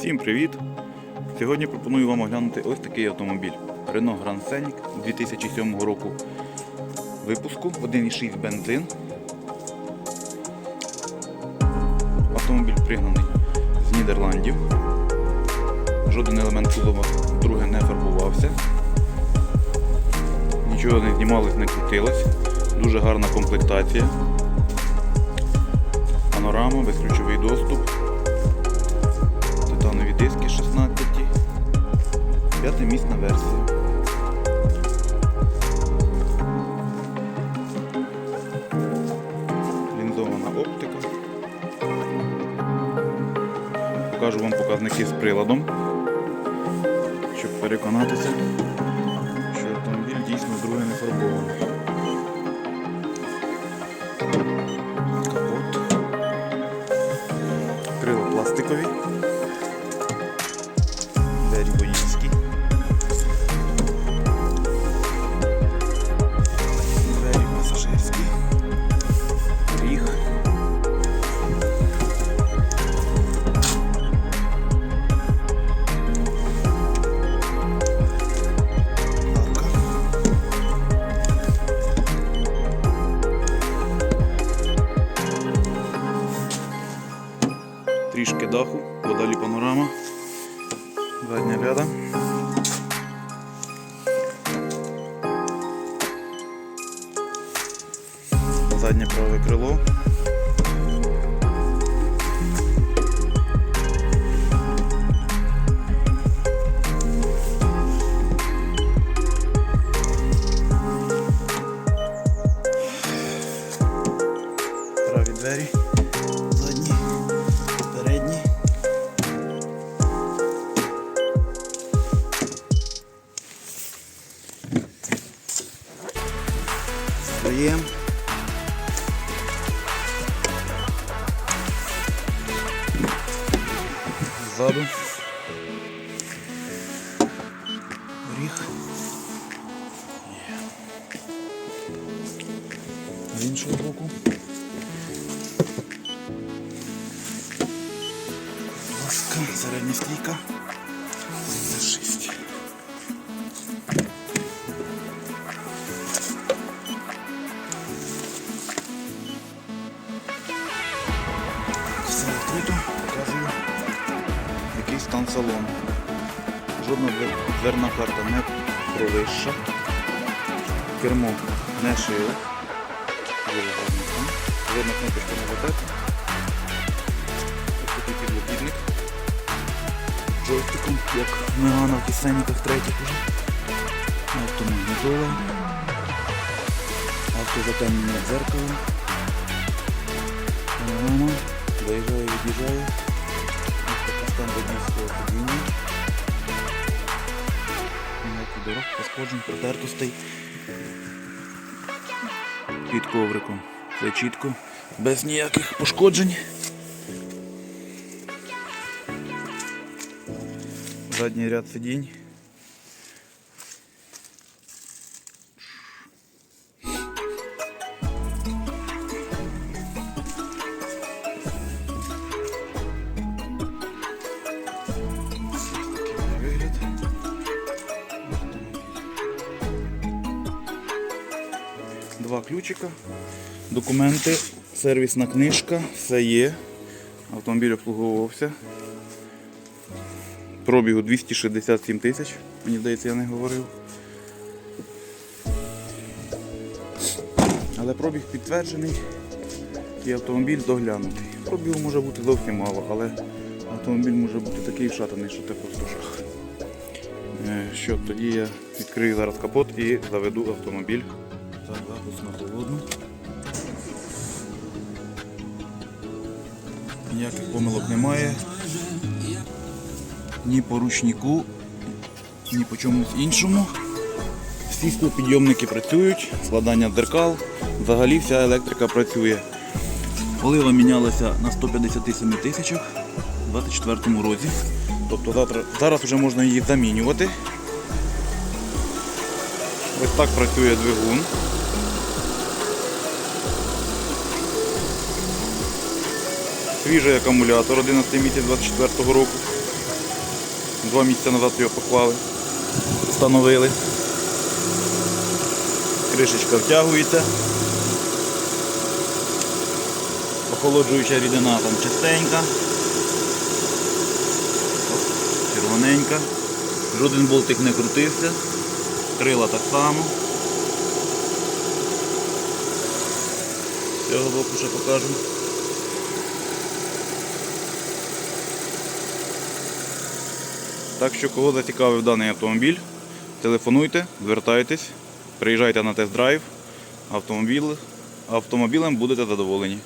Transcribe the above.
Всім привіт! Сьогодні пропоную вам оглянути ось такий автомобіль Renault Grand Scenic 2007 року випуску 1,6 бензин. Автомобіль пригнаний з Нідерландів. Жоден елемент кузова друге не фарбувався. Нічого не знімалось, не крутилось. Дуже гарна комплектація. Панорама, безключовий доступ. Диски 16. П'ятимісна версія. Лінзована оптика. Покажу вам показники з приладом, щоб переконатися, що автомобіль дійсно вдруге не фарбований. Капот. Крила пластикові. Трішки даху, подалі панорама. Задня ляда. Заднє праве крило. Стоїмо. Ззаду. Ріг. З іншого боку. Ласка, середня стійка. Все відкрито, показую, який стан салону. Жодна дверна карта не провища. Кермо не шило. Жодна кнопочка не запета. Ось такий підлокітник. Джойстиком, як Мегана в кисенниках третіх уже. Автомагнітола. Автозатемнення дзеркало. Панорама. Така стан водійського сидіння. Ніяких дорог, пошкоджень, протертостей. Під ковриком. Все чітко, без ніяких пошкоджень. Задній ряд сидінь. Два ключика, документи, сервісна книжка, все є. Автомобіль обслуговувався. Пробігу 267 тисяч, мені здається, я не говорив. Але пробіг підтверджений і автомобіль доглянутий. Пробігу може бути зовсім мало, але автомобіль може бути такий вшатаний, що це просто жах. Е, Що, тоді я відкрию зараз капот і заведу автомобіль. Так, на холодну. Ніяких помилок немає. Ні по ручнику, ні по чомусь іншому. Всі склопідйомники працюють, складання дзеркал, взагалі вся електрика працює. Олива мінялася на 157 тисячах у 24 році. Тобто завтра, зараз вже можна її замінювати. Ось так працює двигун. Свіжий акумулятор 11 місяць 24 року. Два місяці назад його поклали. Встановили. Кришечка втягується. Охолоджуюча рідина там чистенька. Червоненька. Жоден болтик не крутився. Крила так само. З цього боку ще покажу. Так що кого зацікавив даний автомобіль, телефонуйте, звертайтесь, приїжджайте на тест-драйв, автомобілем будете задоволені.